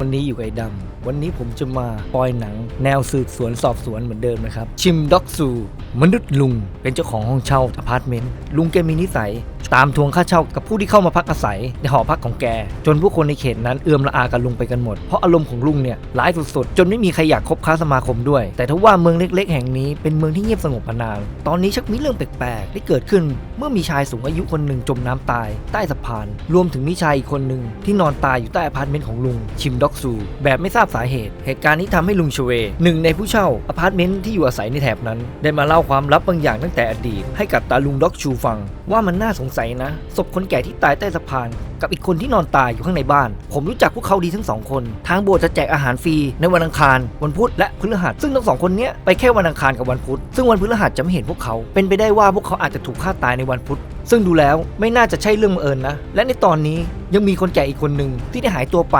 วันนี้อยู่กับไอ้ดำ วันนี้ผมจะมาปล่อยหนัง แนวสืบสวนสอบสวนเหมือนเดิมนะครับ ชิมด็อกซู มนุษย์ลุง เป็นเจ้าของห้องเช่าอพาร์ตเมนต์ ลุงแกมีนิสัย ตามทวงค่าเช่ากับผู้ที่เข้ามาพักอาศัย ในหอพักของแก จนผู้คนในเขตนั้นเอื้อมละอากับลุงไปกันหมด เพราะอารมณ์ของลุงเนี่ยร้ายสุดๆ จนไม่มีใครอยากคบค้าสมาคมด้วย แต่ถ้าว่าเมืองเล็ก ๆ แห่งนี้เป็นเมืองที่เงียบสงบมานาน ตอนนี้ชักมีเรื่องแปลกๆที่เกิดขึ้น เมื่อมีชายสูงอายุคนหนึ่งจมน้ำตาย ใต้สะพาน รวมถึงมีชายอีกคนหนึ่งที่นอนตายอยู่ใต้อพาร์ตเมนต์ของลุงชิมดอกซูแบบไม่ทราบสาเหตุ เหตุการณ์นี้ทำให้ลุงชเว หนึ่งในผู้เช่าอพาร์ตเมนต์ที่อยู่อาศัยในแถบนั้น ได้มาเล่าความลับบางอย่างตั้งแต่อดีต ให้กับตาลุงด็อกชูฟัง ว่ามันน่าสงสัยนะศพคนแก่ที่ตายใต้สะพาน กับอีกคนที่นอนตายอยู่ข้างในบ้าน ผมรู้จักพวกเขาดีทั้งสองคน ทางโบสถ์จะแจกอาหารฟรีในวันอังคาร วันพุธและพฤหัสซึ่งทั้งสองคนเนี้ยไปแค่วันอังคารกับวันพุธซึ่งวันพฤหัสจะไม่เห็นพวกเขาเป็นไปได้ว่าพวกเขาอาจจะถูกฆ่าตายในวันพุธซึ่งดูแล้วไม่น่าจะใช่เรื่องบังเอิญนะ และในตอนนี้ยังมีคนแก่อีกคนหนึ่งที่ได้หายตัวไป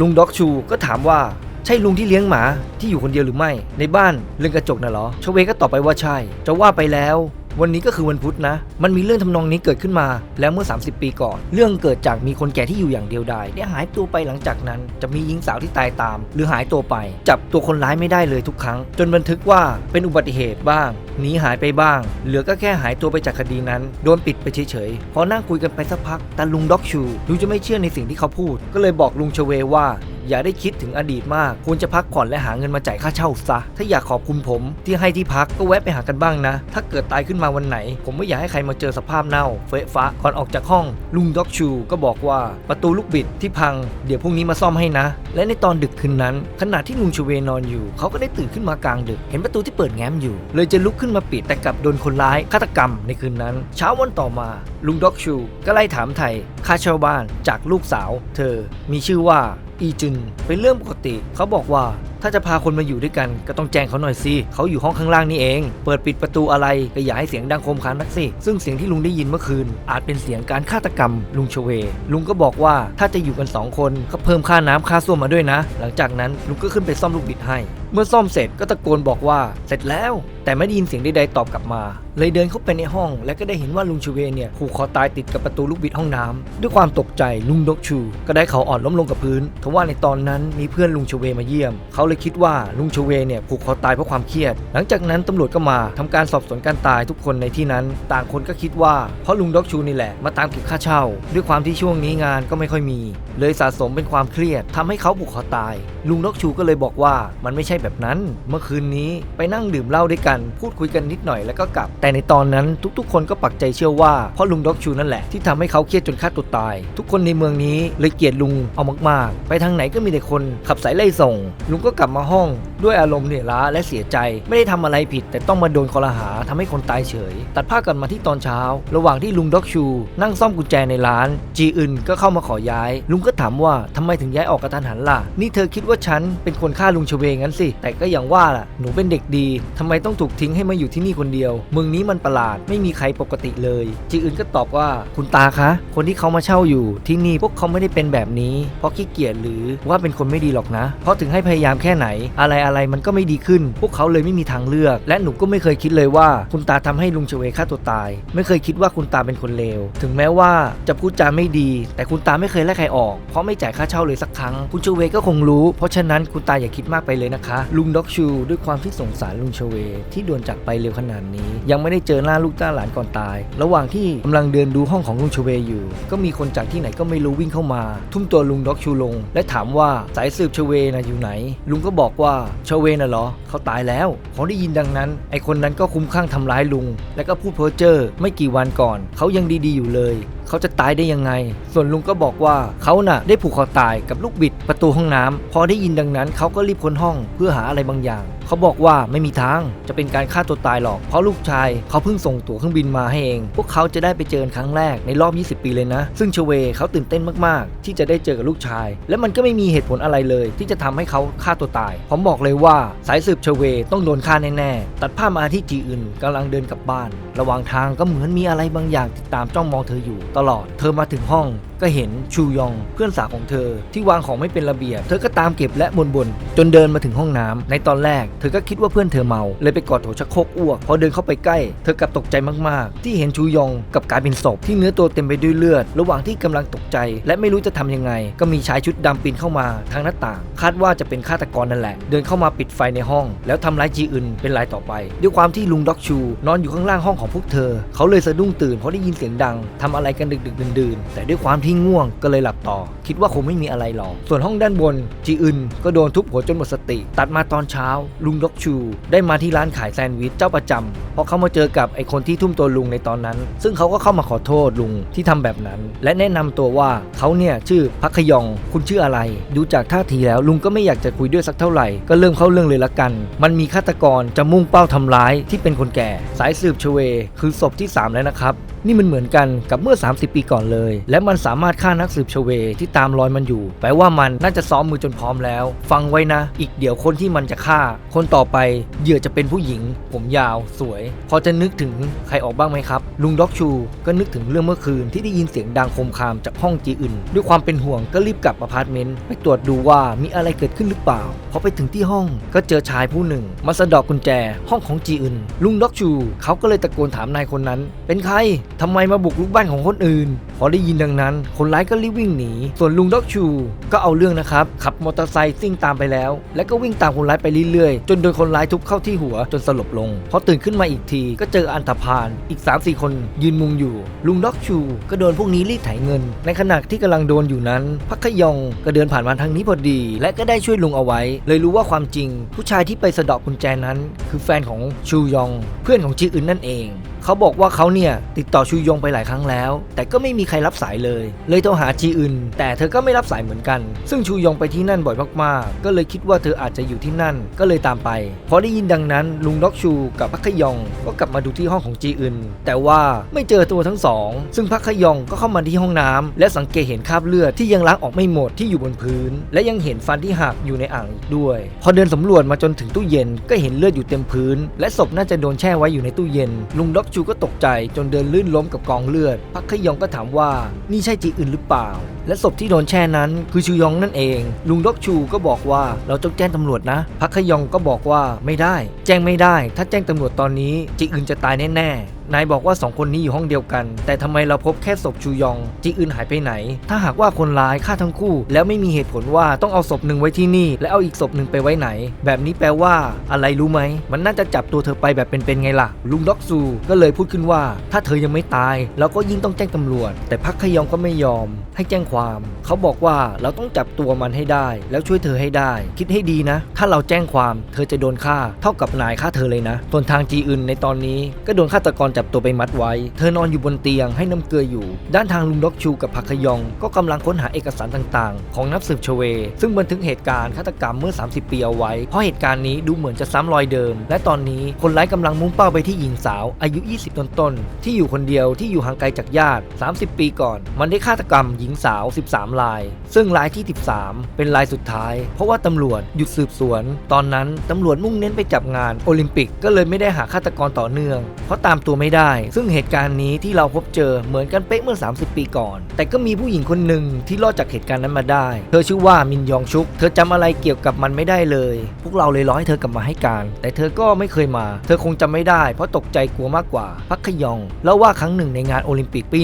ลุงด็อกชูก็ถามว่าใช่ลุงที่เลี้ยงหมาที่อยู่คนเดียวหรือไม่ ในบ้านเรื่องกระจกน่ะเหรอชเวก็ตอบไปว่าใช่ จะว่าไปแล้ว วันนี้ก็คือวันพุธนะ มันมีเรื่องทำนองนี้เกิดขึ้นมา แล้วเมื่อ 30 ปีก่อน เรื่องเกิดจากมีคนแก่ที่อยู่อย่างเดียวดายได้หายตัวไปหลังจากนั้น จะมีหญิงสาวที่ตายตาม หรือหายตัวไป จับตัวคนร้ายไม่ได้เลยทุกครั้ง จนบันทึกว่าเป็นอุบัติเหตุบ้างหนีหายไปบ้าง เหลือก็แค่หายตัวไปจากคดีนั้น โดนปิดไปเฉยๆพอนั่งคุยกันไปสักพักแตาลุงด็อกชูดูจะไม่เชื่อในสิ่งที่เขาพูด ก็เลยบอกลุงชเวว่า อย่าได้คิดถึงอดีตมาก ควรจะพักผ่อนและหาเงินมาจ่ายค่าเช่าซะ ถ้าอยากขอบคุณผมที่ให้ที่พักก็แวะไปหากันบ้างนะ ถ้าเกิดตายขึ้นมาวันไหน ผมไม่อยากให้ใครมาเจอสภาพเน่า เฟะฟ้าก่อนออกจากห้อง ลุงด็อกชูก็บอกว่าประตูลูกบิดที่พังเดี๋ยวพรุ่งนี้มาซ่อมให้นะ และในตอนดึกคืนนั้น ขณะที่ลุงชเวนอนอยู่ เขาก็ได้ตื่นขึ้นมากลางดึก เห็นประตูที่เปิดแง้มอยู่ เลยจะลุกขึ้นมาปิดแต่กลับโดนคนร้ายฆาตกรรมในคืนนั้น เช้าวันต่อมา ลุงด็อกชูก็ไล่ถามไถ่ค่าเช่าบ้านจากลูกสาว เธอมีชื่อว่า อีจุนเป็นเรื่องปกติ เขาบอกว่า ถ้าจะพาคนมาอยู่ด้วยกันก็ต้องแจ้งเขาหน่อยสิเขาอยู่ห้องข้างล่างนี่เอง เปิดปิดประตูอะไรก็อย่าให้เสียงดังโคมคามนักสิซึ่งเสียงที่ลุงได้ยินเมื่อคืน อาจเป็นเสียงการฆาตกรรม ลุงชเว ลุงก็บอกว่าถ้าจะอยู่กันสองคนก็เพิ่มค่าน้ำค่าส้วมมาด้วยนะ หลังจากนั้นลุงก็ขึ้นไปซ่อมลูกบิดให้ เมื่อซ่อมเสร็จก็ตะโกนบอกว่าเสร็จแล้ว แต่ไม่ได้ยินเสียงใดๆตอบกลับมา เลยเดินเข้าไปในห้อง และก็ได้เห็นว่าลุงชเวเนี่ยผูกคอตายติดกับประตูลูกบิดห้องน้ำด้วยความตกใจลุงดกชู ก็ได้เขาอ่อนล้มลงกับพื้นทว่าในตอนนั้นมีเพื่อนลุงชูเวมาเยี่ยมเขาเลยคิดว่าลุงชเวเนี่ยผูกคอตายเพราะความเครียด หลังจากนั้นตำรวจก็มาทำการสอบสวนการตายทุกคนในที่นั้น ต่างคนก็คิดว่าเพราะลุงด็อกชูนี่แหละมาตามเก็บค่าเช่า ด้วยความที่ช่วงนี้งานก็ไม่ค่อยมี เลยสะสมเป็นความเครียดทำให้เขาผูกคอตาย ลุงด็อกชูก็เลยบอกว่ามันไม่ใช่แบบนั้น เมื่อคืนนี้ไปนั่งดื่มเหล้าด้วยกัน พูดคุยกันนิดหน่อยแล้วก็กลับ แต่ในตอนนั้นทุกๆ คนก็ปักใจเชื่อว่าเพราะลุงด็อกชูนั่นแหละที่ทำให้เขาเครียดจนฆ่าตัวตาย ทุกคนในเมืองนี้เลยเกลียดลุงเอามากๆ ไปทางไหนก็มีแต่คนขับสายไล่ส่ง ลุงก็กลับมาห้องด้วยอารมณ์เหนื่อยล้าและเสียใจ ไม่ได้ทำอะไรผิด แต่ต้องมาโดนคอรหาทำให้คนตายเฉย ตัดภาพกลันมาที่ตอนเช้า ระหว่างที่ลุงด็อกชู นั่งซ่อมกุญแจในร้าน จีอึนก็เข้ามาขอย้าย ลุงก็ถามว่าทำไมถึงย้ายออกกระทันหันล่ะ นี่เธอคิดว่าฉันเป็นคนฆ่าลุงชเวงั้นสิ แต่ก็อย่างว่าล่ะ หนูเป็นเด็กดีทำไมต้องถูกทิ้งให้มาอยู่ที่นี่คนเดียวเมืองนี้มันประหลาดไม่มีใครปกติเลย จีอึนก็ตอบว่าคุณตาคะ คนที่เขามาเช่าอยู่ที่นี่พวกเขาไม่ได้เป็นแบบนี้ เพราะขี้เกียจหรือว่าเป็นคนไม่ดีหรอกนะ เพราะถึงให้พยายามแค่ไหน อะไรอะไรมันก็ไม่ดีขึ้น พวกเขาเลยไม่มีทางเลือก และหนูก็ไม่เคยคิดเลยว่าคุณตาทำให้ลุงชเวฆ่าตัวตาย ไม่เคยคิดว่าคุณตาเป็นคนเลวถึงแม้ว่าจะพูดจาไม่ดี แต่คุณตาไม่เคยไล่ใครออก เพราะไม่จ่ายค่าเช่าเลยสักครั้ง คุณชเวก็คงรู้ เพราะฉะนั้นคุณตาอย่าคิดมากไปเลยนะคะ ลุงด็อกชู ด้วยความที่สงสารลุงชเวที่ด่วนจากไปเร็วขนาดนี้ ยังไม่ได้เจอหน้าลูกจ้าหลานก่อนตาย ระหว่างที่กำลังเดินดูห้องของลุงชเวอยู่ ก็มีคนจากที่ไหนก็ไม่รู้วิ่งเข้ามา ทุ่มตัวลุงด็อกชูลง และถามว่าสายสืบชเวนะอยู่ไหน ลุงก็บอกว่าชเวน่ะเหรอเขาตายแล้วพอได้ยินดังนั้น ไอคนนั้นก็คุ้มข้างทำร้ายลุง และก็พูดเพ้อเจ้อไม่กี่วันก่อน เขายังดี ๆ อยู่เลย เขาจะตายได้ยังไง ส่วนลุงก็บอกว่าเขาน่ะ ได้ผูกคอตายกับลูกบิดประตูห้องน้ำพอได้ยินดังนั้นเขาก็รีบค้นห้องเพื่อหาอะไรบางอย่าง เขาบอกว่าไม่มีทางจะเป็นการฆ่าตัวตายหรอก เพราะลูกชายเขาเพิ่งส่งตั๋วเครื่องบินมาให้เอง พวกเขาจะได้ไปเจอกันครั้งแรกในรอบ 20 ปีเลยนะ ซึ่งชเวเขาตื่นเต้นมากๆ ที่จะได้เจอกับลูกชาย และมันก็ไม่มีเหตุผลอะไรเลย ที่จะทำให้เขาฆ่าตัวตาย ผมบอกเลยว่าสายสืบชเวต้องโดนฆ่าแน่ๆ ตัดภาพมาที่จีอึนกำลังเดินกลับบ้าน ระหว่างทางก็เหมือนมีอะไรบางอย่างติดตามจ้องมองเธออยู่ตลอด เธอมาถึงห้อง ก็เห็นชูยองเพื่อนสาวของเธอ ที่วางของไม่เป็นระเบียบ เธอก็ตามเก็บและบ่นๆจนเดินมาถึงห้องน้ำในตอนแรก เธอก็คิดว่าเพื่อนเธอเมาเลยไปกอดโถชักโครกอ้วกพอเดินเข้าไปใกล้ เธอกลับตกใจมากๆ ที่เห็นชูยองกับกลายเป็นศพที่เนื้อตัวเต็มไปด้วยเลือด ระหว่างที่กำลังตกใจ และไม่รู้จะทำยังไง ก็มีชายชุดดำปีนเข้ามาทางหน้าต่าง คาดว่าจะเป็นฆาตกรนั่นแหละ เดินเข้ามาปิดไฟในห้อง แล้วทำร้ายจีอึนเป็นรายต่อไป ด้วยความที่ลุงด็อกชู นอนอยู่ข้างล่างห้องของพวกเธอ เขาเลยสะดุ้งตื่นเพราะได้ยินเสียงดังทำอะไรกันดึกๆดื่นๆแต่ด้วยความที่ง่วงก็เลยหลับต่อ คิดว่าคงไม่มีอะไรหรอก ส่วนห้องด้านบน จีอึนก็โดนทุบหัวจนหมดสติ ตัดมาตอนเช้า ลุงด็อกชู ได้มาที่ร้านขายแซนด์วิชเจ้าประจำเพราะเขามาเจอกับไอคนที่ทุ่มตัวลุงในตอนนั้น ซึ่งเขาก็เข้ามาขอโทษลุงที่ทำแบบนั้น และแนะนำตัวว่าเขาเนี่ยชื่อพักขยอง คุณชื่ออะไร ดูจากท่าทีแล้วลุงก็ไม่อยากจะคุยด้วยสักเท่าไหร่ ก็เริ่มเข้าเรื่องเลยละกัน มันมีฆาตกรจะมุ่งเป้าทำร้ายที่เป็นคนแก่ สายสืบชเว คือศพที่ 3 แล้วนะครับ นี่มันเหมือนกันกับเมื่อ 30 ปีก่อนเลย และมันสามารถฆ่านักสืบชเวที่ตามรอยมันอยู่ แปลว่ามันน่าจะซ้อมมือจนพร้อมแล้ว ฟังไว้นะ อีกเดี๋ยวคนที่มันจะฆ่า คนต่อไปเหยื่อจะเป็นผู้หญิง ผมยาวสวย พอจะนึกถึงใครออกบ้างไหมครับ ลุงด็อกชู ก็นึกถึงเรื่องเมื่อคืนที่ได้ยินเสียงดังโคมคามจากห้องจีอื่น ด้วยความเป็นห่วงก็รีบกลับอพาร์ตเมนต์ไปตรวจดูว่ามีอะไรเกิดขึ้นหรือเปล่าพอไปถึงที่ห้องก็เจอชายผู้หนึ่ง มาสะดอกกุญแจ ห้องของจีอื่นลุงด็อกชู เขาก็เลยตะโกนถามนายคนนั้น เป็นใครทำไมมาบุกรุกบ้านของคนอื่น พอได้ยินดังนั้น คนร้ายก็รีบวิ่งหนี ส่วนลุงด็อกชู ก็เอาเรื่องนะครับ ขับมอเตอร์ไซค์ซิ่งตามไปแล้ว และก็วิ่งตามคนร้ายไปเรื่อยๆ จนโดนคนร้ายทุบเข้าที่หัวจนสลบลง พอตื่นขึ้นมาอีกที ก็เจออันธพาลอีก 3-4 คนยืนมุงอยู่ ลุงด็อกชู ก็โดนพวกนี้รีดไถเงิน ในขณะที่กำลังโดนอยู่นั้นพักขยองก็เดินผ่านมาทางนี้พอดี และก็ได้ช่วยลุงเอาไว้ เลยรู้ว่าความจริง ผู้ชายที่ไปสะดอกกุญแจนั้น คือแฟนของชูยอง เพื่อนของจีอึนนั่นเอง เขาบอกว่าเขาเนี่ยติดต่อชูยงไปหลายครั้งแล้ว แต่ก็ไม่มีใครรับสายเลย เลยโทรหาจีอึนแต่เธอก็ไม่รับสายเหมือนกัน ซึ่งชูยงไปที่นั่นบ่อยมากๆ ก็เลยคิดว่าเธออาจจะอยู่ที่นั่น ก็เลยตามไปพอได้ยินดังนั้น ลุงด็อกชูกับพักขยองก็กลับมาดูที่ห้องของจีอึนแต่ว่าไม่เจอตัวทั้งสอง ซึ่งพักขยองก็เข้ามาที่ห้องน้ำและสังเกตเห็นคราบเลือดที่ยังล้างออกไม่หมดที่อยู่บนพื้น และยังเห็นฟันที่หักอยู่ในอ่างอีกด้วย พอเดินสำรวจมาจนถึงตู้เย็นก็เห็นเลือดอยู่เต็มพื้น และศพน่าจะโดนแช่ไว้อยู่ในตู้เย็นลุงด็อกชูก็ตกใจจนเดินลื่นล้มกับกองเลือด พักขยองก็ถามว่านี่ใช่จีอื่นหรือเปล่า และศพที่โดนแช่นั้นคือชูยองนั่นเอง ลุงด็อกชูก็บอกว่าเราต้องแจ้งตำรวจนะ พักขยองก็บอกว่าไม่ได้ แจ้งไม่ได้ ถ้าแจ้งตำรวจตอนนี้จีอื่นจะตายแน่ๆ นายบอกว่าสองคนนี้อยู่ห้องเดียวกัน แต่ทำไมเราพบแค่ศพชูยองจีอื่นหายไปไหน ถ้าหากว่าคนร้ายฆ่าทั้งคู่ แล้วไม่มีเหตุผลว่าต้องเอาศพหนึ่งไว้ที่นี่ และเอาอีกศพหนึ่งไปไว้ไหน แบบนี้แปลว่า อะไรรู้ไหม มันน่าจะจับตัวเธอไปแบบเป็นๆไงล่ะ ลุงด็อกซูก็เลยพูดขึ้นว่า ถ้าเธอยังไม่ตายเราก็ยิ่งต้องแจ้งตำรวจ แต่พักขยองก็ไม่ยอม ให้แจ้งความ เขาบอกว่าเราต้องจับตัวมันให้ได้ แล้วช่วยเธอให้ได้ คิดให้ดีนะ ถ้าเราแจ้งความ เธอจะโดนฆ่า เท่ากับนายฆ่าเธอเลยนะส่วนทางจีอึนในตอนนี้ก็โดนฆาตกรจับตัวไปมัดไว้ เธอนอนอยู่บนเตียงให้น้ำเกลืออยู่ ด้านทางลุงด็อกชูกับพักขยอง ก็กำลังค้นหาเอกสารต่างๆ ของนักสืบชเว ซึ่งบันทึกเหตุการณ์ฆาตกรรมเมื่อ 30 ปีเอาไว้ เพราะเหตุการณ์นี้ดูเหมือนจะซ้ำรอยเดิม และตอนนี้คนร้ายกำลังมุ่งเป้าไปที่หญิงสาว อายุ 20 ต้นๆ ที่อยู่คนเดียวที่อยู่ห่างไกลจากญาติ 30 ปีก่อน มันได้ฆาตกรรมหญิงสาว 13 ราย ซึ่งรายที่ 13 เป็นรายสุดท้าย เพราะว่าตำรวจหยุดสืบสวน ตอนนั้นตำรวจมุ่งเน้นไปจับงานโอลิมปิกก็เลยไม่ได้หาฆาตกรต่อเนื่อง เพราะตามตัวไม่ได้ ซึ่งเหตุการณ์นี้ที่เราพบเจอเหมือนกันเป๊ะเมื่อ 30 ปีก่อน แต่ก็มีผู้หญิงคนหนึ่งที่รอดจากเหตุการณ์นั้นมาได้ เธอชื่อว่ามินยองชุก เธอจำอะไรเกี่ยวกับมันไม่ได้เลย พวกเราเลยร้อยเธอกลับมาให้การ แต่เธอก็ไม่เคยมา เธอคงจำไม่ได้ เพราะตกใจกลัวมากกว่า พักขยองเล่าว่าครั้งหนึ่งในงานโอลิมปิกปี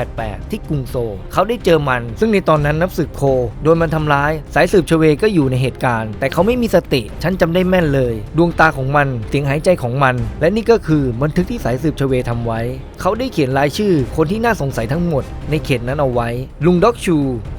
1988 ที่กรุงโซ เขาได้เจอมัน ซึ่งในตอนนั้นนับสืบโคโดนมันทำร้าย สายสืบชเวก็อยู่ในเหตุการณ์ แต่เขาไม่มีสติ ฉันจำได้แม่นเลย ดวงตาของมัน เสียงหายใจของมัน และนี่ก็คือบันทึกที่สายสืบชเวทำไว้ เขาได้เขียนรายชื่อคนที่น่าสงสัยทั้งหมดในเขตนั้นเอาไว้ ลุงด็อกชู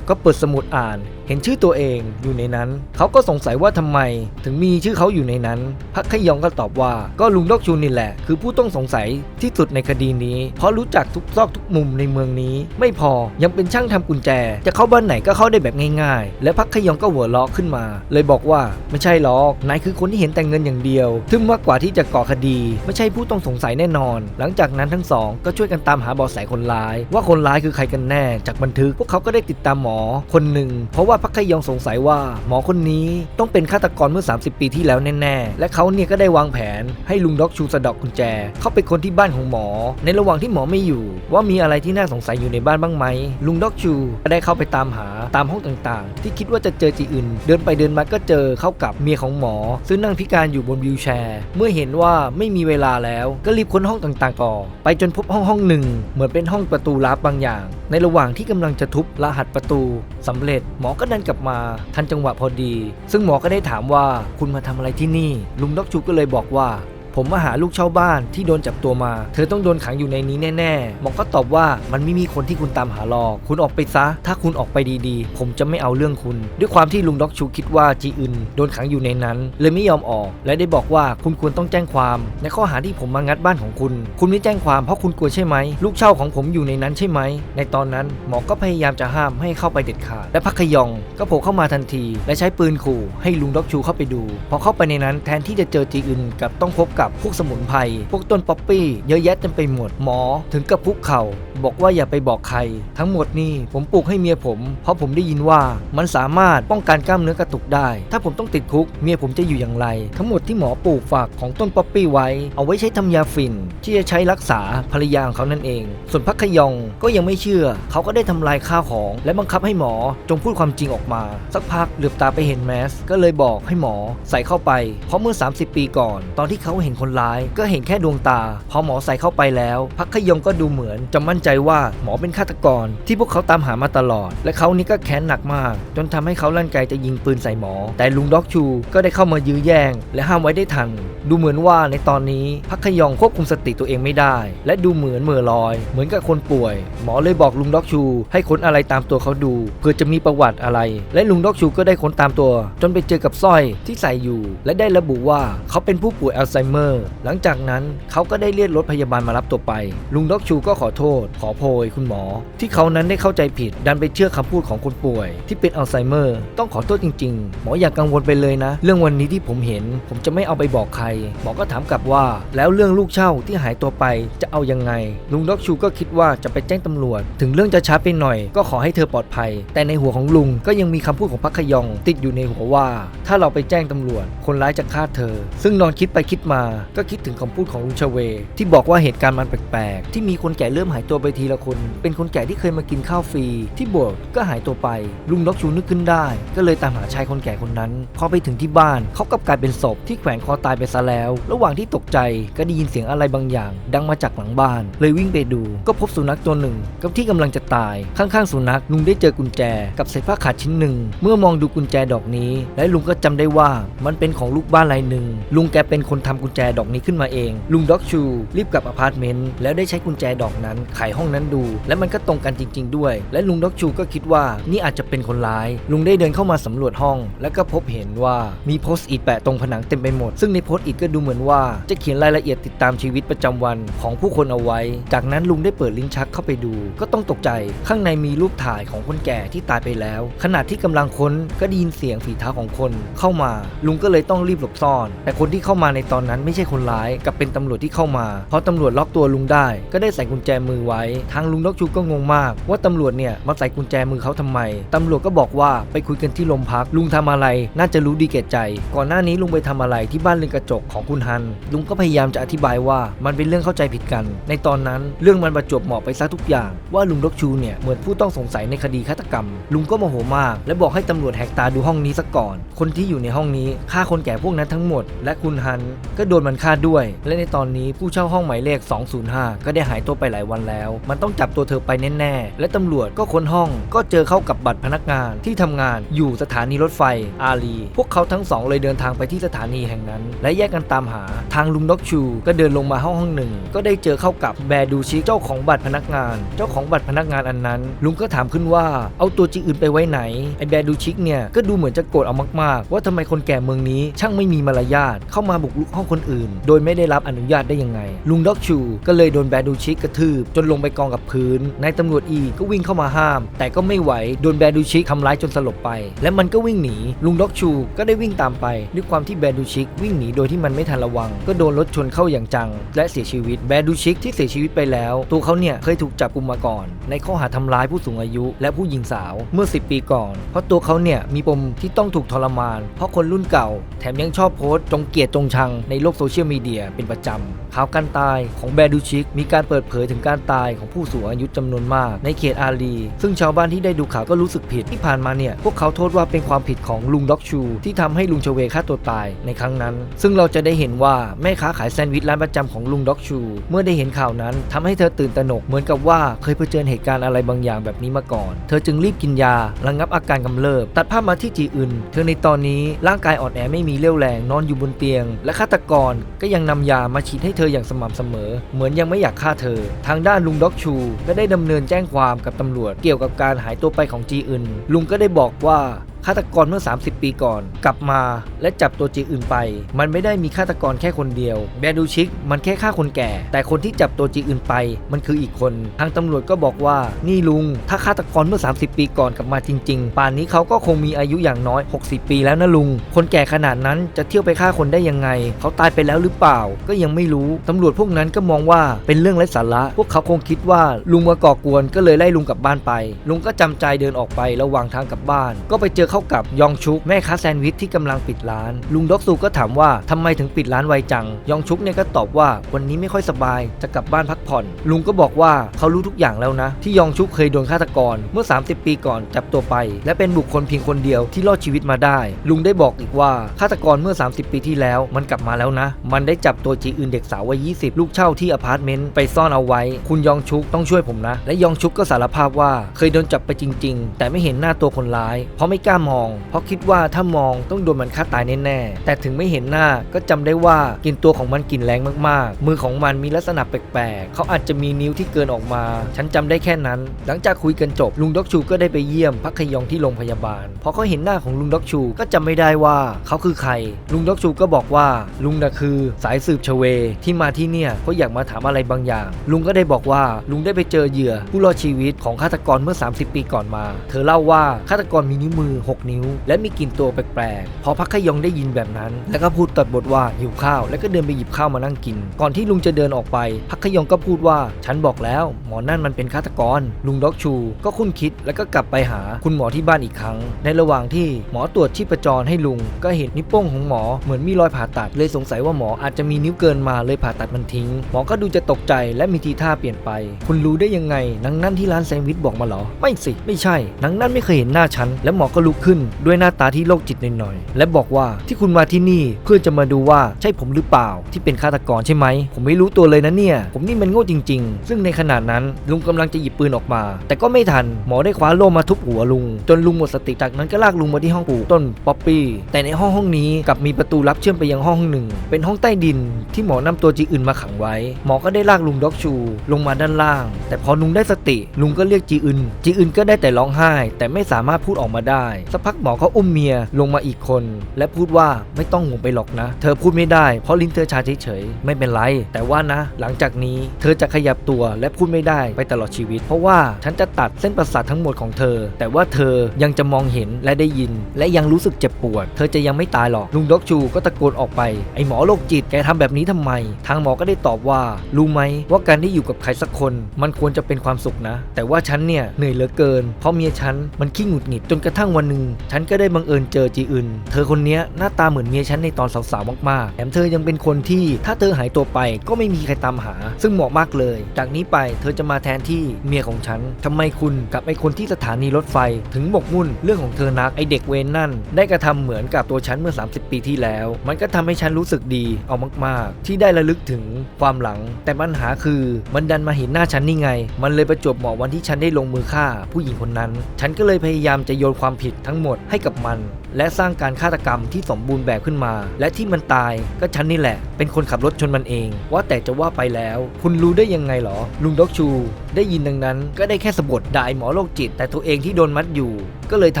ก็เปิดสมุดอ่าน เห็นชื่อตัวเองอยู่ในนั้น เขาก็สงสัยว่าทำไม ถึงมีชื่อเขาอยู่ในนั้น พักขยองก็ตอบว่าก็ลุงดอกชูนี่แหละ คือผู้ต้องสงสัยที่สุดในคดีนี้ เพราะรู้จักทุกซอกทุกมุมในเมืองนี้ ไม่พอยังเป็นช่างทำกุญแจ จะเข้าบ้านไหนก็เข้าได้แบบง่ายๆ และพักขยองก็หัวเราะขึ้นมา เลยบอกว่าไม่ใช่หรอกนายคือคนที่เห็นแต่เงินอย่างเดียวทึ่งมากกว่าที่จะก่อคดี ไม่ใช่ผู้ต้องสงสัยแน่นอน หลังจากนั้นทั้งสองก็ช่วยกันตามหาเบาะแสคนร้าย ว่าคนร้ายคือใครกันแน่ จากบันทึกพวกเขาก็ได้ติดตามหมอคนหนึ่ง เพราะว่าพักขยองสงสัยว่า หมอคนนี้ต้องเป็นฆาตกรเมื่อ 30 ปีที่แล้วแน่ๆ และเขาเนี่ยก็ได้วางแผนให้ลุงด็อกชูสะเดอกกุญแจ เข้าไปคนที่บ้านของหมอ ในระหว่างที่หมอไม่อยู่ ว่ามีอะไรที่น่าสงสัยอยู่ในบ้านบ้างไหมลุงด็อกชูก็ได้เข้าไปตามหาตามห้องต่างๆ ที่คิดว่าจะเจอจีอึนเดินไปเดินมาก็เจอเข้ากับเมียของหมอ ซึ่งนั่งพิการอยู่บนวิวแชร์ เมื่อเห็นว่าไม่มีเวลาแล้วก็รีบค้นห้องต่างๆก่อไปจนพบห้องห้องหนึ่ง เหมือนเป็นห้องประตูลับบางอย่าง ในระหว่างที่กำลังจะทุบรหัสประตูสำเร็จหมอก็ดันกลับมา ทันจังหวะพอดี ซึ่งหมอก็ได้ถามว่าคุณมาทำอะไรที่นี่ ลุงด็อกชูก็เลยบอกว่า ผมมาหาลูกเช่าบ้านที่โดนจับตัวมา เธอต้องโดนขังอยู่ในนี้แน่ๆหมอก็ตอบว่ามันไม่มีคนที่คุณตามหาหรอก คุณออกไปซะ ถ้าคุณออกไปดีๆ ผมจะไม่เอาเรื่องคุณ ด้วยความที่ลุงด็อกชูคิดว่าจีอึนโดนขังอยู่ในนั้น เลยไม่ยอมออก และได้บอกว่าคุณควรต้องแจ้งความ ในข้อหาที่ผมมางัดบ้านของคุณ คุณไม่แจ้งความเพราะคุณกลัวใช่ไหม ลูกเช่าของผมอยู่ในนั้นใช่ไหม ในตอนนั้นหมอก็พยายามจะห้ามให้เข้าไปเด็ดขาด และพักขยองก็โผล่เข้ามาทันที และใช้ปืนขู่ให้ลุงด็อกชูเข้าไปดู พอเข้าไปในนั้นแทนที่จะเจอจีอึนกับต้องพบกับับพวกสมุนไพรพวกต้นป๊อปปี้เยอะแยะเต็มไปหมดหมอ ถึงกับคุกเข่า บอกว่าอย่าไปบอกใคร ทั้งหมดนี่ผมปลูกให้เมียผม เพราะผมได้ยินว่ามันสามารถป้องกันกล้ามเนื้อกระตุกได้ ถ้าผมต้องติดคุกเมียผมจะอยู่อย่างไร ทั้งหมดที่หมอปลูกฝากของต้นป๊อปปี้ไว้ เอาไว้ใช้ทำยาฝิ่น ที่จะใช้รักษาภรรยาของเขานั่นเอง ส่วนพักขยองก็ยังไม่เชื่อ เขาก็ได้ทำลายข้าวของ และบังคับให้หมอจงพูดความจริงออกมา สักพักเหลือบตาไปเห็นแมส ก็เลยบอกให้หมอใส่เข้าไป เพราะเมื่อ 30 ปีก่อน ตอนที่เขาเห็นคนร้าย ก็เห็นแค่ดวงตา พอหมอใส่เข้าไปแล้ว พักขยองก็ดูเหมือนจะมั่นใจว่าหมอเป็นฆาตกรที่พวกเขาตามหามาตลอด และเขานี่ก็แค้นหนักมาก จนทำให้เขาลั่นไกจะยิงปืนใส่หมอ แต่ลุงด็อกชูก็ได้เข้ามายื้อแย่ง และห้ามไว้ได้ทัน ดูเหมือนว่าในตอนนี้พักขยองควบคุมสติตัวเองไม่ได้ และดูเหมือนเหม่อลอย เหมือนกับคนป่วย หมอเลยบอกลุงด็อกชู ให้ค้นอะไรตามตัวเขาดูเพื่อจะมีประวัติอะไร และลุงด็อกชูก็ได้ค้นตามตัว จนไปเจอกับสร้อยที่ใส่อยู่ และได้ระบุว่าเขาเป็นผู้ป่วยอัลไซเมอร์หลังจากนั้นเขาก็ได้เรียกรถพยาบาลมารับตัวไป ลุงด็อกชูก็ขอโทษ ขอโพยคุณหมอ ที่เขานั้นได้เข้าใจผิด ดันไปเชื่อคำพูดของคนป่วย ที่เป็นอัลไซเมอร์ ต้องขอโทษจริง ๆ หมออย่ากกังวลไปเลยนะ เรื่องวันนี้ที่ผมเห็น ผมจะไม่เอาไปบอกใคร หมอก็ถามกลับว่า แล้วเรื่องลูกเช่าที่หายตัวไปจะเอายังไง ลุงด็อกชูก็คิดว่าจะไปแจ้งตำรวจ ถึงเรื่องจะช้าไปหน่อย ก็ขอให้เธอปลอดภัย แต่ในหัวของลุงก็ยังมีคำพูดของพักขยอง ติดอยู่ในหัวว่า ถ้าเราไปแจ้งตำรวจ คนร้ายจะฆ่าเธอ ซึ่งนอนคิดไปคิดมาก็คิดถึงคำพูดของลุงชเว ที่บอกว่าเหตุการณ์มันแปลกๆ ที่มีคนแก่เริ่มหายตัวไปทีละคน เป็นคนแก่ที่เคยมากินข้าวฟรี ที่บวกก็หายตัวไป ลุงด็อกชูนึกขึ้นได้ ก็เลยตามหาชายคนแก่คนนั้น พอไปถึงที่บ้านเขากลับกลายเป็นศพที่แขวนคอตายไปซะแล้ว ระหว่างที่ตกใจก็ได้ยินเสียงอะไรบางอย่าง ดังมาจากหลังบ้าน เลยวิ่งไปดู ก็พบสุนัขตัวหนึ่งกับที่กำลังจะตายข้างๆสุนัขลุงได้เจอกุญแจ กับเศษผ้าขาดชิ้นหนึ่ง เมื่อมองดูกุญแจดอกนี้ และลุงก็จำได้ว่ามันเป็นของลูกบ้านรายหนึ่งลุงแกเป็นคนทำกุญแจดอกนี้ขึ้นมาเอง ลุงด็อกชู รีบกลับอพาร์ตเมนต์แล้วได้ใช้กุญแจดอกนั้นไขห้องนั้นดู และมันก็ตรงกันจริง ๆ ด้วย และลุงด็อกชูก็คิดว่านี่อาจจะเป็นคนร้าย ลุงได้เดินเข้ามาสำรวจห้อง แล้วก็พบเห็นว่ามีโพสต์อิทแปะตรงผนังเต็มไปหมด ซึ่งในโพสต์อิทก็ดูเหมือนว่า จะเขียนรายละเอียดติดตามชีวิตประจำวันของผู้คนเอาไว้ จากนั้นลุงได้เปิดลิ้นชักเข้าไปดู ก็ต้องตกใจข้างในมีรูปถ่ายของคนแก่ที่ตายไปแล้ว ขณะที่กำลังค้นก็ได้ยินเสียงฝีเท้าของคนเข้ามา ลุงก็เลยต้องรีบหลบซ่อน แต่คนที่เข้ามาในตอนนั้นไม่ใช่คนร้ายกับเป็นตำรวจที่เข้ามาพอตำรวจล็อกตัวลุงได้ ก็ได้ใส่กุญแจมือไว้ ทางลุงดกชูก็งงมาก ว่าตำรวจเนี่ยมาใส่กุญแจมือเขาทำไมตำรวจก็บอกว่าไปคุยกันที่โรงพัก ลุงทำอะไร น่าจะรู้ดีแก่ใจ ก่อนหน้านี้ลุงไปทำอะไรที่บ้านเรือนกระจกของคุณฮัน ลุงก็พยายามจะอธิบายว่ามันเป็นเรื่องเข้าใจผิดกัน ในตอนนั้นเรื่องมันประจวบเหมาะไปซะทุกอย่าง ว่าลุงดกชูเนี่ยเหมือนผู้ต้องสงสัยในคดีฆาตกรรม ลุงก็โมโหมาก และบอกให้ตำรวจแหกตาดูห้องนี้ซะก่อน คนที่อยู่ในห้องนี้ฆ่าคนแก่พวกนั้นทั้งหมด และคุณฮันก็โดนมันฆ่าด้วย และในตอนนี้ผู้เช่าห้องหมายเลข 205 ก็ได้หายตัวไปหลายวันแล้ว มันต้องจับตัวเธอไปแน่ๆ และตำรวจก็ค้นห้องก็เจอเข้ากับบัตรพนักงานที่ทำงานอยู่สถานีรถไฟอารีพวกเขาทั้งสองเลยเดินทางไปที่สถานีแห่งนั้น และแยกกันตามหาทางลุงด็อกชู ก็เดินลงมาห้องห้องหนึ่ง ก็ได้เจอเข้ากับแบดูชิเจ้าของบัตรพนักงาน เจ้าของบัตรพนักงานอันนั้น ลุงก็ถามขึ้นว่าเอาตัวจีอื่นไปไว้ไหนไอแบดูชิกเนี่ยก็ดูเหมือนจะโกรธเอามากๆ ว่าทำไมคนแก่เมืองนี้ช่างไม่มีมารยาทเข้ามาบุกรุกห้องคนอื่น โดยไม่ได้รับอนุญาตได้ยังไง ลุงด็อกชู ก็เลยโดนแบดูชิกกระทืบ จนลงไปกองกับพื้นนายตำรวจอีก็วิ่งเข้ามาห้าม แต่ก็ไม่ไหวโดนแบดูชิกทำร้ายจนสลบไป และมันก็วิ่งหนีลุงด็อกชู ก็ได้วิ่งตามไปด้วยความที่แบดูชิกวิ่งหนีโดยที่มันไม่ทันระวัง ก็โดนรถชนเข้าอย่างจัง และเสียชีวิตแบดูชิกที่เสียชีวิตไปแล้ว ตัวเขาเนี่ยเคยถูกจับกุมมาก่อน ในข้อหาทำร้ายผู้สูงอายุและผู้หญิงสาวเมื่อ 10 ปีก่อน เพราะตัวเขาเนี่ยมีปมที่ต้องถูกทรมาน เพราะคนรุ่นเก่า แถมยังชอบโพสต์จงเกลียดจงชังในโลกโซเชียลมีเดียเป็นประจำข่าวการตายของแบดูชิก มีการเปิดเผยถึงการตายของผู้สูงอายุจำนวนมาก ในเขตอารี ซึ่งชาวบ้านที่ได้ดูข่าวก็รู้สึกผิดที่ผ่านมาเนี่ย พวกเขาโทษว่าเป็นความผิดของลุงด็อกชู ที่ทำให้ลุงชเวฆ่าตัวตายในครั้งนั้น ซึ่งเราจะได้เห็นว่าแม่ค้าขายแซนด์วิชร้านประจำของลุงด็อกชู เมื่อได้เห็นข่าวนั้นทำให้เธอตื่นตระหนกเหมือนกับว่าเคยเผชิญเหตุการณ์อะไรบางอย่างแบบนี้มาก่อน เธอจึงรีบกินยาระงับอาการกำเริบตัดภาพมาที่จีอึนเธอในตอนนี้ร่างกายอ่อนแอไม่มีเรี่ยวแรงนอนอยู่บนเตียง และฆาตกรก็ยังนำยามาฉีดให้เธออย่างสม่ำเสมอ เหมือนยังไม่อยากฆ่าเธอ ทางด้านลุงด็อกชู ก็ได้ดำเนินแจ้งความกับตำรวจเกี่ยวกับการหายตัวไปของจีอึนลุงก็ได้บอกว่า ฆาตกรเมื่อ 30 ปีก่อน กลับมาและจับตัวจีอื่นไป มันไม่ได้มีฆาตกรแค่คนเดียว แบดูชิกมันแค่ฆ่าคนแก่ แต่คนที่จับตัวจีอื่นไป มันคืออีกคน ทางตำรวจก็บอกว่า นี่ลุง ถ้าฆาตกรเมื่อ 30 ปีก่อนกลับมาจริง ๆ ป่านนี้เขาก็คงมีอายุอย่างน้อย 60 ปีแล้วนะลุง คนแก่ขนาดนั้นจะเที่ยวไปฆ่าคนได้ยังไง เขาตายไปแล้วหรือเปล่า ก็ยังไม่รู้ ตำรวจพวกนั้นก็มองว่าเป็นเรื่องไร้สาระ พวกเขาคงคิดว่าลุงมาก่อกวนก็เลยไล่ลุงกลับบ้านไป ลุงก็จำใจเดินออกไประหว่างทางกลับบ้าน ก็ไปเจอเข้ากับยองชุกแม่ค้าแซนด์วิชที่กำลังปิดร้าน ลุงด็อกซูก็ถามว่าทำไมถึงปิดร้านไวจัง ยองชุกเนี่ยก็ตอบว่าวันนี้ไม่ค่อยสบายจะกลับบ้านพักผ่อน ลุงก็บอกว่าเขารู้ทุกอย่างแล้วนะ ที่ยองชุกเคยโดนฆาตกรเมื่อ 30 ปีก่อนจับตัวไป และเป็นบุคคลเพียงคนเดียวที่รอดชีวิตมาได้ ลุงได้บอกอีกว่าฆาตกรเมื่อ 30 ปีที่แล้วมันกลับมาแล้วนะ มันได้จับตัวจีอื่นเด็กสาววัย 20 ลูกเช่าที่อพาร์ตเมนต์ไปซ่อนเอาไว้ คุณยองชุกต้องช่วยผมนะ และยองชุกก็สารภาพว่าเคยโดนจับไปจริง ๆ แต่ไม่เห็นหน้าตัวคนร้าย เพราะไม่กล้ามอง เพราะคิดว่าถ้ามองต้องโดนมันฆ่าตายแน่ๆ แต่ถึงไม่เห็นหน้าก็จำได้ว่ากลินตัวของมันกลิ่นแรงมากๆ มือของมันมีลักษณะแปลกๆ เขาอาจจะมีนิ้วที่เกินออกมา ฉันจำได้แค่นั้น หลังจากคุยกันจบลุงด็อกชูก็ได้ไปเยี่ยมพักขยองที่โรงพยาบาล พอเขาเห็นหน้าของลุงด็อกชูก็จำไม่ได้ว่าเขาคือใคร ลุงด็อกชูก็บอกว่าลุงน่ะคือสายสืบชเว ที่มาที่เนี่ยเพราะอยากมาถามอะไรบางอย่าง ลุงก็ได้บอกว่าลุงได้ไปเจอเหยื่อผู้รอดชีวิตของฆาตกรเมื่อ 30 ปีก่อนมา เธอเล่าว่าฆาตกรมีนิ้วมือ6 นิ้ว และมีกลิ่นตัวแปลกๆ พอพักขยองได้ยินแบบนั้น แล้วก็พูดตัดบทว่าหิวข้าว แล้วก็เดินไปหยิบข้าวมานั่งกิน ก่อนที่ลุงจะเดินออกไป พักขยองก็พูดว่า ฉันบอกแล้วหมอนั่นมันเป็นฆาตกร ลุงด็อกชู ก็คุ้นคิดแล้วก็กลับไปหาคุณหมอที่บ้านอีกครั้ง ในระหว่างที่หมอตรวจชีพจรให้ลุง ก็เห็นนิ้วโป้งของหมอเหมือนมีรอยผ่าตัด เลยสงสัยว่าหมออาจจะมีนิ้วเกินมาเลยผ่าตัดมันทิ้ง หมอก็ดูจะตกใจและมีทีท่าเปลี่ยนไป คุณรู้ได้ยังไงนางนั่นที่ร้านแซนด์วิชบอกมาเหรอ ไม่สิ ไม่ใช่นางนั่นไม่เคยเห็นหน้าฉัน และหมอก็ลุกขึ้นด้วยหน้าตาที่โรคจิตหน่อยๆและบอกว่าที่คุณมาที่นี่เพื่อจะมาดูว่าใช่ผมหรือเปล่า ที่เป็นฆาตกรใช่ไหม ผมไม่รู้ตัวเลยนะเนี่ย ผมนี่มันโง่จริง ๆ ซึ่งในขณะนั้นลุงกำลังจะหยิบปืนออกมา แต่ก็ไม่ทันหมอได้คว้าโล่มาทุบหัวลุง จนลุงหมดสติจากนั้นก็ลากลุงมาที่ห้องปลูกต้นป๊อปปี้แต่ในห้องห้องนี้กลับมีประตูลับเชื่อมไปยังห้องห้องหนึ่ง เป็นห้องใต้ดิน ที่หมอนำตัวจีอื่นมาขังไว้ หมอก็ได้ลากลุงด็อกชู ลงมาด้านล่าง แต่พอลุงได้สติลุงก็เรียกจีอื่นจีอื่นก็ได้แต่ร้องไห้ แต่ไม่สามารถพูดออกมาได้สักพักหมอก็อุ้มเมียลงมาอีกคน และพูดว่าไม่ต้องห่วงไปหรอกนะ เธอพูดไม่ได้เพราะลิ้นเธอชาเฉยๆไม่เป็นไร แต่ว่านะ หลังจากนี้เธอจะขยับตัวและพูดไม่ได้ไปตลอดชีวิต เพราะว่าฉันจะตัดเส้นประสาททั้งหมดของเธอ แต่ว่าเธอยังจะมองเห็นและได้ยิน และยังรู้สึกเจ็บปวด เธอจะยังไม่ตายหรอกลุงด็อกชูก็ตะโกนออกไปไอหมอโรคจิตแกทำแบบนี้ทำไม ทางหมอก็ได้ตอบว่ารู้ไหมว่าการได้อยู่กับใครสักคน มันควรจะเป็นความสุขนะ แต่ว่าฉันเนี่ยเหนื่อยเหลือเกิน เพราะเมียฉันมันขี้หงุดหงิดจนกระทั่งวันหนึ่งฉันก็ได้บังเอิญเจอจีอึน เธอคนนี้หน้าตาเหมือนเมียฉันในตอนสาวๆมากๆ แถมเธอยังเป็นคนที่ถ้าเธอหายตัวไปก็ไม่มีใครตามหา ซึ่งเหมาะมากเลย จากนี้ไปเธอจะมาแทนที่เมียของฉันทำไมคุณกับไอคนที่สถานีรถไฟ ถึงหมกมุ่นเรื่องของเธอนักไอเด็กเวนนั่น ได้กระทำเหมือนกับตัวฉันเมื่อ 30 ปีที่แล้ว มันก็ทำให้ฉันรู้สึกดีเอามาก ๆ ที่ได้ระลึกถึงความหลัง แต่ปัญหาคือมันดันมาเห็นหน้าฉันนี่ไง มันเลยประจวบเหมาะวันที่ฉันได้ลงมือฆ่าผู้หญิงคนนั้น ฉันก็เลยพยายามจะโยนความผิดทั้งหมดให้กับมัน และสร้างการฆาตกรรมที่สมบูรณ์แบบขึ้นมา และที่มันตายก็ฉันนี่แหละ เป็นคนขับรถชนมันเอง ว่าแต่จะว่าไปแล้ว คุณรู้ได้ยังไงหรอ ลุงด็อกชู ได้ยินดังนั้น ก็ได้แค่สะบัดด่าไอหมอโรคจิต แต่ตัวเองที่โดนมัดอยู่ ก็เลยท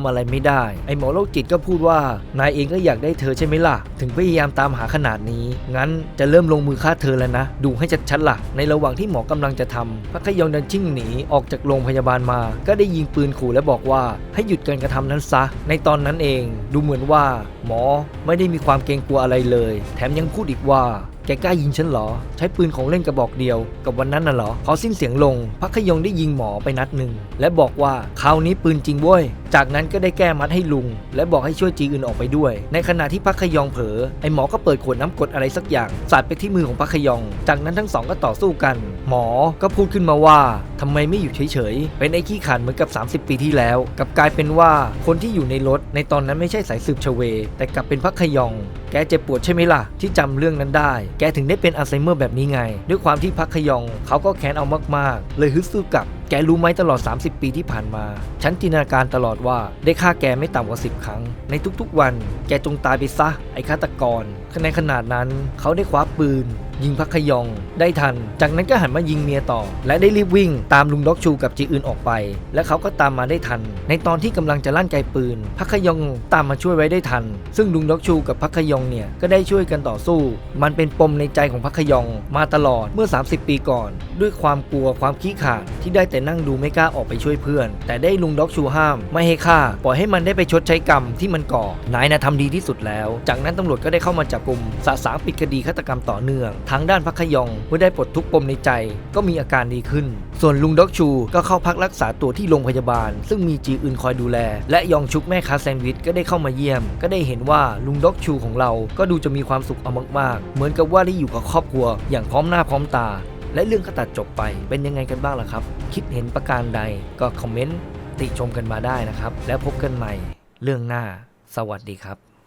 ำอะไรไม่ได้ ไอหมอโรคจิตก็พูดว่านายเองก็อยากได้เธอใช่ไหมล่ะ ถึงพยายามตามหาขนาดนี้ งั้นจะเริ่มลงมือฆ่าเธอแล้วนะ ดูให้ชัดๆล่ะ ในระหว่างที่หมอกำลังจะทำพักขยองดันชิ่งหนีออกจากโรงพยาบาลมา ก็ได้ยิงปืนขู่และบอกว่าให้หยุดการกระทำนั้นซะ ในตอนนั้นเองดูเหมือนว่า หมอไม่ได้มีความเกรงกลัวอะไรเลย แถมยังพูดอีกว่าแกกล้ายิงฉันเหรอ ใช้ปืนของเล่นกระบอกเดียวกับวันนั้นน่ะเหรอพอสิ้นเสียงลง พักขยงได้ยิงหมอไปนัดหนึ่งและบอกว่าคราวนี้ปืนจริงเว้ย จากนั้นก็ได้แก้มัดให้ลุง และบอกให้ช่วยจีอื่นออกไปด้วย ในขณะที่พักขยองเผลอไอหมอก็เปิดขวดน้ำกดอะไรสักอย่างสาดไปที่มือของพักขยอง จากนั้นทั้งสองก็ต่อสู้กัน หมอก็พูดขึ้นมาว่าทำไมไม่อยู่เฉยๆเป็นไอ้ขี้ขลาดเหมือนกับ 30 ปีที่แล้ว กับกลายเป็นว่าคนที่อยู่ในรถในตอนนั้นไม่ใช่สายสืบชเว แต่กลับเป็นพักขยอง แกเจ็บปวดใช่ไหมล่ะ ที่จำเรื่องนั้นได้ แกถึงได้เป็นอัลไซเมอร์แบบนี้ไง ด้วยความที่พักขยอง เขาก็แค้นเอามากๆ เลยฮึดสู้กลับ แกรู้ไหมตลอด 30 ปีที่ผ่านมา ฉันจินตนาการตลอดว่าได้ฆ่าแกไม่ต่ำกว่า 10 ครั้ง ในทุกๆวัน แกจงตายไปซะ ไอ้ฆาตกรในขนาดนั้น เขาได้คว้าปืน ยิงพักขยองได้ทัน จากนั้นก็หันมายิงเมียต่อ และได้รีบวิ่งตามลุงด็อกชูกับจีอื่นออกไป และเขาก็ตามมาได้ทัน ในตอนที่กำลังจะลั่นไกปืน พักขยองตามมาช่วยไว้ได้ทัน ซึ่งลุงด็อกชูกับพักขยองเนี่ยก็ได้ช่วยกันต่อสู้ มันเป็นปมในใจของพักขยองมาตลอดเมื่อ 30 ปีก่อน ด้วยความกลัวความขี้ขาดที่ได้แต่นั่งดูไม่กล้าออกไปช่วยเพื่อน แต่ได้ลุงด็อกชูห้าม ไม่ให้ฆ่า ปล่อยให้มันได้ไปชดใช้กรรมที่มันก่อนายนะทำดีที่สุดแล้ว จากนั้นตำรวจก็ได้เข้ามาจับกลุ่มสะสางปิดคดีฆาตกรรมต่อเนื่องทางด้านพักขยองเมื่อได้ปลดทุกปมในใจ ก็มีอาการดีขึ้น ส่วนลุงด็อกชูก็เข้าพักรักษาตัวที่โรงพยาบาล ซึ่งมีจีอื่นคอยดูแล และยองชุกแม่ค้าแซนด์วิชก็ได้เข้ามาเยี่ยม ก็ได้เห็นว่าลุงด็อกชูของเราก็ดูจะมีความสุขเอามากๆ เหมือนกับว่าได้อยู่กับครอบครัว อย่างพร้อมหน้าพร้อมตา และเรื่องก็ตัดจบไปเป็นยังไงกันบ้างล่ะครับ คิดเห็นประการใดก็คอมเมนต์ติชมกันมาได้นะครับ แล้วพบกันใหม่เรื่องหน้า สวัสดีครับ